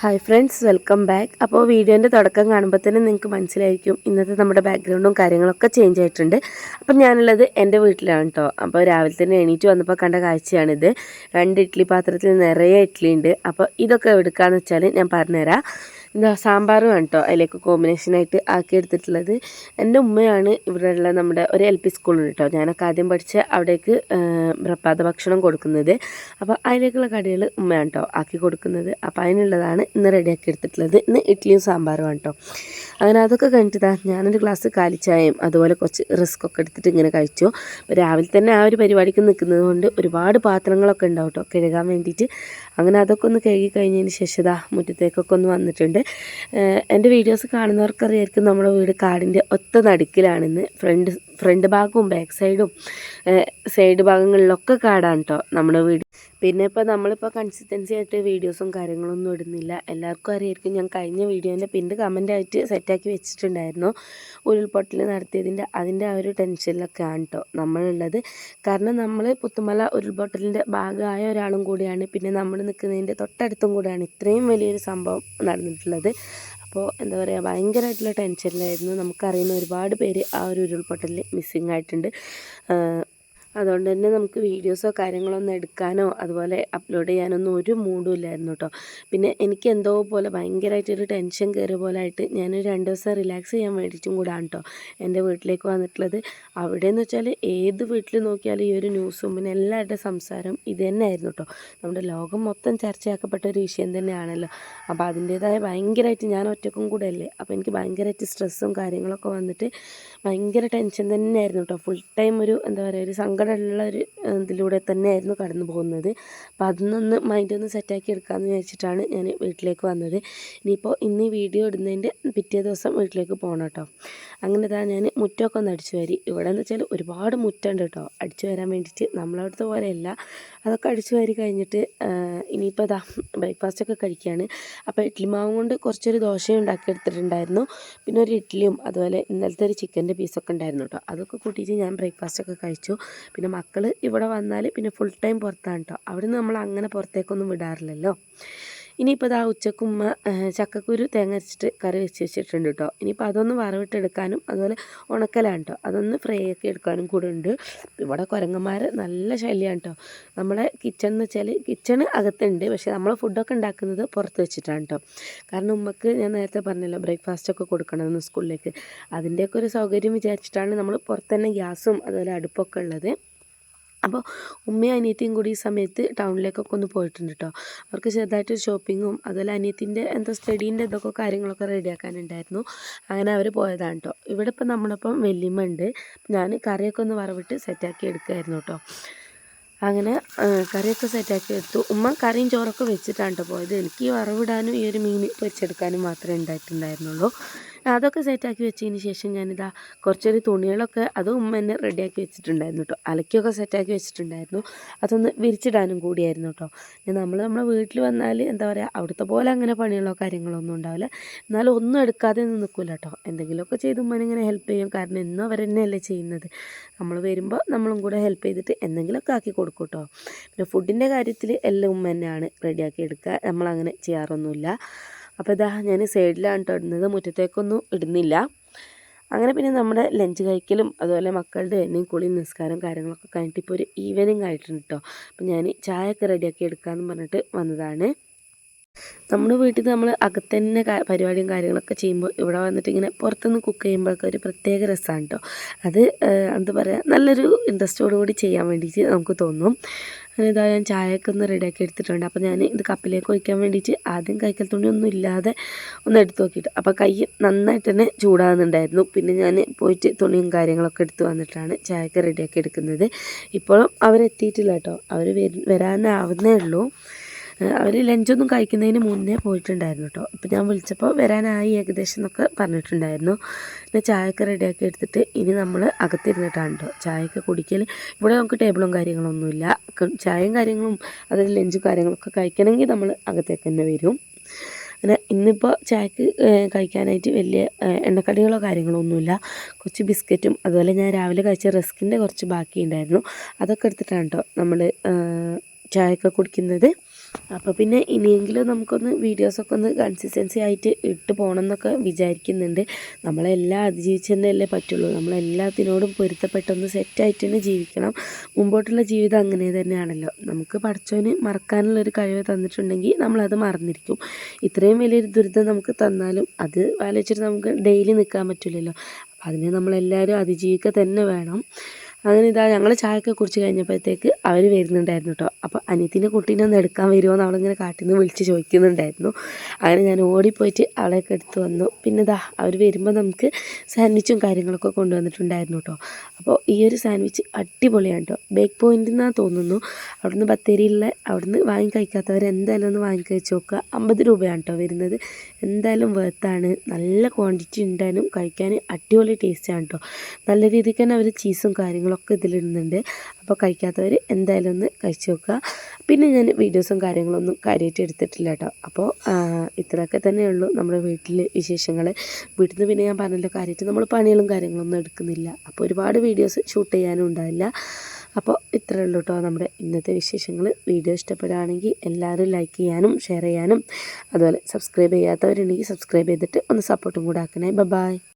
Hi friends welcome back അപ്പോൾ വീഡിയോന്റെ തുടക്കം കാണുമ്പോൾ തന്നെ നിങ്ങൾക്ക് മനസ്സിലായിരിക്കും ഇന്നത്തെ നമ്മുടെ ബാക്ക്ഗ്രൗണ്ടും കാര്യങ്ങളൊക്കെ ചേഞ്ച് ആയിട്ടുണ്ട്. അപ്പം ഞാനുള്ളത് എന്റെ വീട്ടിലാണ് കേട്ടോ അപ്പോൾ രാവിലെ തന്നെ എണീറ്റ് വന്നപ്പോൾ കണ്ട കാഴ്ചയാണിത്. രണ്ട് ഇഡ്ഡലി പാത്രത്തിൽ നിറയെ ഇഡ്ഡലി ഉണ്ട്. അപ്പോൾ ഇതൊക്കെ എടുക്കുകയെന്ന് വെച്ചാൽ ഞാൻ പറഞ്ഞുതരാം. എന്താ സാമ്പാറും ആണ് കേട്ടോ അതിലേക്ക് കോമ്പിനേഷനായിട്ട് ആക്കിയെടുത്തിട്ടുള്ളത് എന്റെ ഉമ്മയാണ് ഇവിടെയുള്ള നമ്മുടെ ഒരു എൽ പി സ്കൂളുണ്ട് കേട്ടോ. ഞാനൊക്കെ ആദ്യം പഠിച്ച അവിടേക്ക് പ്രഭാത ഭക്ഷണം കൊടുക്കുന്നത്. അപ്പോൾ അതിലേക്കുള്ള കടികൾ ഉമ്മയാണ് കേട്ടോ ആക്കി കൊടുക്കുന്നത്. അപ്പോൾ അതിനുള്ളതാണ് ഇന്ന് റെഡിയാക്കി എടുത്തിട്ടുള്ളത്. ഇന്ന് ഇഡ്ഡലിയും സാമ്പാറുമാണ് കേട്ടോ. അങ്ങനെ അതൊക്കെ കഴിഞ്ഞിട്ട് ഞാനൊരു ഗ്ലാസ് കാലിച്ചായയും അതുപോലെ കുറച്ച് റിസ്ക് ഒക്കെ എടുത്തിട്ട് ഇങ്ങനെ കഴിച്ചു. രാവിലെ തന്നെ ആ ഒരു പരിപാടിക്ക് നിൽക്കുന്നത് കൊണ്ട് ഒരുപാട് പാത്രങ്ങളൊക്കെ ഉണ്ടാവും കേട്ടോ. കഴുകാൻ വേണ്ടിയിട്ട്. അങ്ങനെ അതൊക്കെ ഒന്ന് കഴുകി കഴിഞ്ഞതിന് ശേഷം ഇതാ മുറ്റത്തേക്കൊക്കെ ഒന്ന് വന്നിട്ടുണ്ട്. എന്റെ വീഡിയോസ് കാണുന്നവർക്കറിയായിരിക്കും നമ്മുടെ വീട് കാടിന്റെ ഒത്ത നടുക്കിലാണെന്ന്. ഫ്രണ്ട് ഫ്രണ്ട് ഭാഗവും ബാക്ക് സൈഡും സൈഡ് ഭാഗങ്ങളിലൊക്കെ കാടാണ് കേട്ടോ നമ്മുടെ വീട്. പിന്നെ ഇപ്പോൾ നമ്മളിപ്പോൾ കൺസിസ്റ്റൻസി ആയിട്ട് വീഡിയോസും കാര്യങ്ങളൊന്നും ഇടുന്നില്ല. എല്ലാവർക്കും അറിയായിരിക്കും ഞാൻ കഴിഞ്ഞ വീഡിയോന്റെ പിന്റെ കമന്റായിട്ട് സെറ്റാക്കി വെച്ചിട്ടുണ്ടായിരുന്നു. ഉരുൾപൊട്ടൽ നടത്തിയതിന്റെ അതിന്റെ ആ ഒരു ടെൻഷനിലൊക്കെ ടെൻഷനിലൊക്കെയാണ് കേട്ടോ നമ്മളുള്ളത്. കാരണം നമ്മൾ പുത്തുമല ഉരുൾപൊട്ടലിന്റെ ഭാഗമായ ഒരാളും കൂടിയാണ്. പിന്നെ നമ്മൾ നിൽക്കുന്നതിന്റെ തൊട്ടടുത്തും കൂടിയാണ് ഇത്രയും വലിയൊരു സംഭവം നടന്നിട്ടുള്ളത്. അപ്പോൾ എന്താ പറയുക ഭയങ്കരമായിട്ടുള്ള ടെൻഷനിലായിരുന്നു നമുക്കറിയുന്ന ഒരുപാട് പേര് ആ ഒരു ഉരുൾപൊട്ടലിൽ മിസ്സിങ് ആയിട്ടുണ്ട്. അതുകൊണ്ട് തന്നെ നമുക്ക് വീഡിയോസോ കാര്യങ്ങളൊന്നും എടുക്കാനോ അതുപോലെ അപ്ലോഡ് ചെയ്യാനൊന്നും ഒരു മൂഡും ഇല്ലായിരുന്നു കേട്ടോ പിന്നെ എനിക്ക് എന്തോ പോലെ ഭയങ്കരമായിട്ടൊരു ടെൻഷൻ കയറിയ പോലെ ആയിട്ട് ഞാനൊരു രണ്ട് ദിവസം റിലാക്സ് ചെയ്യാൻ വേണ്ടിയിട്ടും കൂടാണ് കേട്ടോ എന്റെ വീട്ടിലേക്ക് വന്നിട്ടുള്ളത് അവിടെ എന്ന് വെച്ചാൽ ഏത് വീട്ടിൽ നോക്കിയാലും ഈ ഒരു ന്യൂസും പിന്നെ എല്ലാവരുടെ സംസാരം ഇത് തന്നെയായിരുന്നു കേട്ടോ നമ്മുടെ ലോകം മൊത്തം ചർച്ചയാക്കപ്പെട്ട ഒരു വിഷയം തന്നെയാണല്ലോ. അപ്പോൾ അതിന്റേതായ ഭയങ്കരമായിട്ട് ഞാൻ ഒറ്റക്കും കൂടെ അല്ലേ അപ്പോൾ എനിക്ക് ഭയങ്കരമായിട്ട് സ്ട്രെസ്സും കാര്യങ്ങളൊക്കെ വന്നിട്ട് ഭയങ്കര ടെൻഷൻ തന്നെയായിരുന്നു കേട്ടോ ഫുൾ ടൈം ഒരു എന്താ പറയുക ഒരു സങ്കടമുള്ള ഒരു ഇതിലൂടെ തന്നെയായിരുന്നു കടന്നു പോകുന്നത്. അപ്പം അതിനൊന്ന് മൈൻഡ് ഒന്ന് സെറ്റാക്കി എടുക്കാമെന്ന് വിചാരിച്ചിട്ടാണ് ഞാൻ വീട്ടിലേക്ക് വന്നത്. ഇനിയിപ്പോൾ ഇന്ന് വീഡിയോ ഇടുന്നതിന്റെ പിറ്റേ ദിവസം വീട്ടിലേക്ക് പോകണം കേട്ടോ. അങ്ങനെ ഇതാ ഞാൻ മുറ്റമൊക്കെ ഒന്ന് അടിച്ചു വരി. ഇവിടെ എന്ന് വെച്ചാൽ ഒരുപാട് മുറ്റുണ്ട് കേട്ടോ. അടിച്ചു വരാൻ വേണ്ടിയിട്ട് നമ്മളവിടുത്തെ പോലെയല്ല. അതൊക്കെ അടിച്ചു വരി കഴിഞ്ഞിട്ട് ഇനിയിപ്പോൾ ഇതാ ബ്രേക്ക്ഫാസ്റ്റൊക്കെ കഴിക്കുകയാണ് അപ്പോൾ ഇഡ്ഡലി മാവും കൊണ്ട് കുറച്ചൊരു ദോശയും ഉണ്ടാക്കിയെടുത്തിട്ടുണ്ടായിരുന്നു പിന്നെ ഒരു ഇഡ്ഡലിയും അതുപോലെ ഇന്നലത്തെ ഒരു ചിക്കന്റെ പീസൊക്കെ ഉണ്ടായിരുന്നു കേട്ടോ. അതൊക്കെ കൂട്ടിയിട്ട് ഞാൻ ബ്രേക്ക്ഫാസ്റ്റൊക്കെ കഴിച്ചു. പിന്നെ മക്കൾ ഇവിടെ വന്നാൽ പിന്നെ ഫുൾ ടൈം പുറത്താണ് കേട്ടോ അവിടെ നിന്ന് നമ്മൾ അങ്ങനെ പുറത്തേക്കൊന്നും വിടാറില്ലല്ലോ. ഇനിയിപ്പോൾ ഇതാ ഉച്ചക്കുമ്മ ചക്കക്കുരു തേങ്ങ അരച്ചിട്ട് കറി വെച്ച് വെച്ചിട്ടുണ്ട് കേട്ടോ ഇനിയിപ്പോൾ അതൊന്ന് വറവിട്ടെടുക്കാനും അതുപോലെ ഉണക്കലാണ് കേട്ടോ അതൊന്ന് ഫ്രൈ ആക്കി എടുക്കാനും കൂടെ ഉണ്ട്. ഇവിടെ കുരങ്ങന്മാർ നല്ല ശല്യമാണ് കേട്ടോ നമ്മുടെ കിച്ചൺ എന്ന് വെച്ചാൽ കിച്ചൺ അകത്തുണ്ട്. പക്ഷേ നമ്മൾ ഫുഡൊക്കെ ഉണ്ടാക്കുന്നത് പുറത്ത് വെച്ചിട്ടാണ് കേട്ടോ കാരണം ഉമ്മക്ക് ഞാൻ നേരത്തെ പറഞ്ഞല്ലോ ബ്രേക്ക്ഫാസ്റ്റൊക്കെ കൊടുക്കണമെന്ന് സ്കൂളിലേക്ക് അതിന്റെയൊക്കെ ഒരു സൗകര്യം വിചാരിച്ചിട്ടാണ് നമ്മൾ പുറത്ത് തന്നെ ഗ്യാസും അതുപോലെ അടുപ്പൊക്കെ ഉള്ളത്. അപ്പോൾ ഉമ്മയും അനിയത്തിയും കൂടി ഈ സമയത്ത് ടൗണിലേക്കൊക്കെ ഒന്ന് പോയിട്ടുണ്ട് കേട്ടോ. അവർക്ക് ചെറുതായിട്ട് ഷോപ്പിങ്ങും അതുപോലെ അനിയത്തിന്റെ എന്താ സ്റ്റഡീന്റെ ഇതൊക്കെ കാര്യങ്ങളൊക്കെ റെഡിയാക്കാനുണ്ടായിരുന്നു അങ്ങനെ അവർ പോയതാണ് കേട്ടോ. ഇവിടെ ഇപ്പം നമ്മളിപ്പം വെല്ലിമ്മ ഉണ്ട്. ഞാൻ കറിയൊക്കെ ഒന്ന് വറവിട്ട് സെറ്റാക്കി എടുക്കുമായിരുന്നു കേട്ടോ. അങ്ങനെ കറിയൊക്കെ സെറ്റാക്കി എടുത്തു. ഉമ്മ കറിയും ചോറൊക്കെ വെച്ചിട്ടാണ് കേട്ടോ പോയത്. എനിക്ക് വറവിടാനും ഈ ഒരു മീൻ പൊരിച്ചെടുക്കാനും മാത്രമേ ഉണ്ടായിട്ടുണ്ടായിരുന്നുള്ളൂ. അതൊക്കെ സെറ്റാക്കി വെച്ചതിന് ശേഷം ഞാനിതാ കുറച്ചൊരു തുണികളൊക്കെ അതും ഉമ്മ തന്നെ റെഡിയാക്കി വെച്ചിട്ടുണ്ടായിരുന്നു കേട്ടോ അലക്കിയൊക്കെ സെറ്റാക്കി വെച്ചിട്ടുണ്ടായിരുന്നു. അതൊന്ന് വിരിച്ചിടാനും കൂടിയായിരുന്നു കേട്ടോ നമ്മൾ നമ്മുടെ വീട്ടിൽ വന്നാൽ എന്താ പറയുക അവിടുത്തെ പോലെ അങ്ങനെ പണികളോ കാര്യങ്ങളോ ഒന്നും ഉണ്ടാവില്ല. എന്നാലും ഒന്നും എടുക്കാതെ ഒന്നും നിൽക്കില്ല കേട്ടോ എന്തെങ്കിലുമൊക്കെ ചെയ്ത് ഉമ്മനിങ്ങനെ ഹെൽപ്പ് ചെയ്യും. കാരണം എന്നും അവർ തന്നെയല്ലേ ചെയ്യുന്നത്. നമ്മൾ വരുമ്പോൾ നമ്മളും കൂടെ ഹെൽപ്പ് ചെയ്തിട്ട് എന്തെങ്കിലുമൊക്കെ ആക്കി കൊടുക്കും കേട്ടോ പിന്നെ ഫുഡിന്റെ കാര്യത്തിൽ എല്ലാം ഉമ്മ തന്നെയാണ് റെഡിയാക്കി എടുക്കുക. നമ്മളങ്ങനെ ചെയ്യാറൊന്നുമില്ല. അപ്പോൾ ഇതാ ഞാൻ സൈഡിലാണ് കേട്ടോ ഇടുന്നത്. മുറ്റത്തേക്കൊന്നും ഇടുന്നില്ല. അങ്ങനെ പിന്നെ നമ്മുടെ ലഞ്ച് കഴിക്കലും അതുപോലെ മക്കളുടെ എണ്ണയും കുളിയും നിസ്കാരം കാര്യങ്ങളൊക്കെ കഴിഞ്ഞിട്ട് ഇപ്പോൾ ഒരു ഈവനിങ് ആയിട്ടുണ്ട് കേട്ടോ അപ്പോൾ ഞാൻ ചായയൊക്കെ റെഡിയാക്കി എടുക്കാമെന്ന് പറഞ്ഞിട്ട് വന്നതാണ്. നമ്മുടെ വീട്ടിൽ നമ്മൾ അകത്തന്നെ പരിപാടിയും കാര്യങ്ങളൊക്കെ ചെയ്യുമ്പോൾ ഇവിടെ വന്നിട്ട് ഇങ്ങനെ പുറത്തുനിന്ന് കുക്ക് ചെയ്യുമ്പോഴൊക്കെ ഒരു പ്രത്യേക രസമാണ് കേട്ടോ അത് എന്താ പറയുക നല്ലൊരു ഇൻട്രസ്റ്റോടുകൂടി ചെയ്യാൻ വേണ്ടിയിട്ട് നമുക്ക് തോന്നും. അങ്ങനെ ഇതാ ഞാൻ ചായയൊക്കെ ഒന്ന് റെഡിയാക്കി എടുത്തിട്ടുണ്ട്. അപ്പോൾ ഞാൻ ഇത് കപ്പിലേക്ക് ഒഴിക്കാൻ വേണ്ടിയിട്ട് ആദ്യം കൈക്കൽ തുണി ഒന്നും ഇല്ലാതെ ഒന്ന് എടുത്ത് നോക്കിയിട്ട്. അപ്പോൾ കൈ നന്നായിട്ട് തന്നെ ചൂടാകുന്നുണ്ടായിരുന്നു. പിന്നെ ഞാൻ പോയിട്ട് തുണിയും കാര്യങ്ങളൊക്കെ എടുത്ത് വന്നിട്ടാണ് ചായയൊക്കെ റെഡിയാക്കി എടുക്കുന്നത്. ഇപ്പോഴും അവരെത്തിയിട്ടില്ല കേട്ടോ അവർ വരാനാവുന്നേ ഉള്ളൂ. അവർ ലഞ്ചൊന്നും കഴിക്കുന്നതിന് മുന്നേ പോയിട്ടുണ്ടായിരുന്നു കേട്ടോ അപ്പോൾ ഞാൻ വിളിച്ചപ്പോൾ വരാനായി ഏകദേശം എന്നൊക്കെ പറഞ്ഞിട്ടുണ്ടായിരുന്നു. പിന്നെ ചായയൊക്കെ റെഡിയാക്കി എടുത്തിട്ട് ഇനി നമ്മൾ അകത്തിരുന്നിട്ടാണ് കേട്ടോ ചായയൊക്കെ കുടിക്കൽ ഇവിടെ നമുക്ക് ടേബിളും കാര്യങ്ങളൊന്നുമില്ല ചായയും കാര്യങ്ങളും അതായത് ലഞ്ചും കാര്യങ്ങളൊക്കെ കഴിക്കണമെങ്കിൽ നമ്മൾ അകത്തേക്ക് തന്നെ വരും. അങ്ങനെ ഇന്നിപ്പോൾ ചായക്ക് കഴിക്കാനായിട്ട് വലിയ എണ്ണക്കടികളോ കാര്യങ്ങളോ ഒന്നുമില്ല കുറച്ച് ബിസ്ക്കറ്റും അതുപോലെ ഞാൻ രാവിലെ കഴിച്ച റസ്കിന്റെ കുറച്ച് ബാക്കി ഉണ്ടായിരുന്നു അതൊക്കെ എടുത്തിട്ടാണ് കേട്ടോ നമ്മൾ ചായയൊക്കെ കുടിക്കുന്നത്. അപ്പോൾ പിന്നെ ഇനിയെങ്കിലും നമുക്കൊന്ന് വീഡിയോസൊക്കെ ഒന്ന് കൺസിസ്റ്റൻസി ആയിട്ട് ഇട്ട് പോകണം എന്നൊക്കെ വിചാരിക്കുന്നുണ്ട്. നമ്മളെല്ലാം അതിജീവിച്ച് തന്നെയല്ലേ പറ്റുള്ളൂ. നമ്മളെല്ലാത്തിനോടും പൊരുത്തപ്പെട്ടൊന്ന് സെറ്റായിട്ട് തന്നെ ജീവിക്കണം. മുമ്പോട്ടുള്ള ജീവിതം അങ്ങനെ തന്നെയാണല്ലോ. നമുക്ക് പഠിച്ചവന് മറക്കാനുള്ളൊരു കഴിവ് തന്നിട്ടുണ്ടെങ്കിൽ നമ്മളത് മറന്നിരിക്കും. ഇത്രയും വലിയൊരു ദുരിതം നമുക്ക് തന്നാലും അത് ആലോചിച്ചിട്ട് നമുക്ക് ഡെയിലി നിൽക്കാൻ പറ്റില്ലല്ലോ. അപ്പം അതിനെ നമ്മളെല്ലാവരും അതിജീവിക്കുക തന്നെ വേണം. അങ്ങനെ ഇതാ ഞങ്ങൾ ചായയൊക്കെ കുടിച്ച് കഴിഞ്ഞപ്പോഴത്തേക്ക് അവർ വരുന്നുണ്ടായിരുന്നു കേട്ടോ അപ്പോൾ അനിയത്തിന്റെ കുട്ടീനെ ഒന്ന് എടുക്കാൻ വരുമോ എന്ന് അവളിങ്ങനെ കാട്ടിൽ നിന്ന് വിളിച്ച് ചോദിക്കുന്നുണ്ടായിരുന്നു. അങ്ങനെ ഞാൻ ഓടിപ്പോയിട്ട് അവളെയൊക്കെ എടുത്ത് വന്നു. പിന്നെ ഇതാ അവർ വരുമ്പോൾ നമുക്ക് സാൻഡ്വിച്ചും കാര്യങ്ങളൊക്കെ കൊണ്ടുവന്നിട്ടുണ്ടായിരുന്നു കേട്ടോ അപ്പോൾ ഈ ഒരു സാൻഡ്വിച്ച് അടിപൊളിയാണ് കേട്ടോ ബേക്ക് പോയിന്റിൽ നിന്നാണ് തോന്നുന്നു. അവിടുന്ന് ബത്തേരിയിലുള്ള അവിടുന്ന് വാങ്ങി കഴിക്കാത്തവർ എന്തായാലും ഒന്ന് വാങ്ങി കഴിച്ച് നോക്കുക. അമ്പത് രൂപയാണ് കേട്ടോ വരുന്നത്. എന്തായാലും വേർത്താണ് നല്ല ക്വാണ്ടിറ്റി ഉണ്ടായാലും കഴിക്കാൻ അടിപൊളി ടേസ്റ്റാണ് കേട്ടോ നല്ല രീതിക്ക് തന്നെ അവർ ചീസും കാര്യങ്ങളൊക്കെ ഇതിലിടുന്നുണ്ട്. അപ്പോൾ കഴിക്കാത്തവർ എന്തായാലും ഒന്ന് കഴിച്ച് നോക്കുക. പിന്നെ ഞാൻ വീഡിയോസും കാര്യങ്ങളൊന്നും കാര്യമായിട്ട് എടുത്തിട്ടില്ല കേട്ടോ അപ്പോൾ ഇത്രയൊക്കെ തന്നെയുള്ളൂ നമ്മുടെ വീട്ടിൽ വിശേഷങ്ങൾ വീട്ടിൽ നിന്ന് പിന്നെ ഞാൻ പറഞ്ഞല്ലോ കാര്യമായിട്ട് നമ്മൾ പണികളും കാര്യങ്ങളൊന്നും എടുക്കുന്നില്ല. അപ്പോൾ ഒരുപാട് വീഡിയോസ് ഷൂട്ട് ചെയ്യാനും ഉണ്ടാവില്ല. അപ്പോൾ ഇത്രയേ ഉള്ളൂ കേട്ടോ നമ്മുടെ ഇന്നത്തെ വിശേഷങ്ങൾ വീഡിയോ ഇഷ്ടപ്പെടുകയാണെങ്കിൽ എല്ലാവരും ലൈക്ക് ചെയ്യാനും ഷെയർ ചെയ്യാനും അതുപോലെ സബ്സ്ക്രൈബ് ചെയ്യാത്തവരുണ്ടെങ്കിൽ സബ്സ്ക്രൈബ് ചെയ്തിട്ട് ഒന്ന് സപ്പോർട്ടും കൂടെ ആക്കണേ. ബൈ.